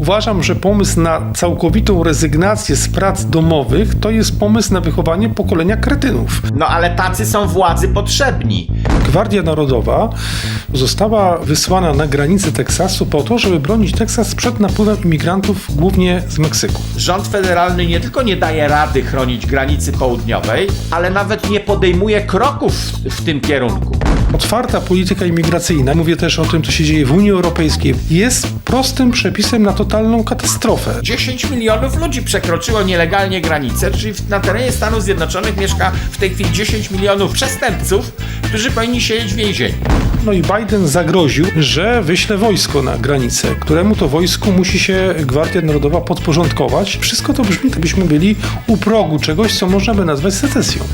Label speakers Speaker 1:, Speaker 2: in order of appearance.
Speaker 1: Uważam, że pomysł na całkowitą rezygnację z prac domowych to jest pomysł na wychowanie pokolenia kretynów.
Speaker 2: No ale tacy są władzy potrzebni.
Speaker 1: Gwardia Narodowa została wysłana na granicę Teksasu po to, żeby bronić Teksas przed napływem imigrantów, głównie z Meksyku.
Speaker 2: Rząd federalny nie tylko nie daje rady chronić granicy południowej, ale nawet nie podejmuje kroków w tym kierunku.
Speaker 1: Otwarta polityka imigracyjna, mówię też o tym, co się dzieje w Unii Europejskiej, jest prostym przepisem na totalną katastrofę.
Speaker 2: 10 milionów ludzi przekroczyło nielegalnie granicę, czyli na terenie Stanów Zjednoczonych mieszka w tej chwili 10 milionów przestępców, którzy powinni siedzieć w więzieniu.
Speaker 1: No i Biden zagroził, że wyśle wojsko na granicę, któremu to wojsku musi się Gwardia Narodowa podporządkować. Wszystko to brzmi, tak byśmy byli u progu czegoś, co można by nazwać secesją.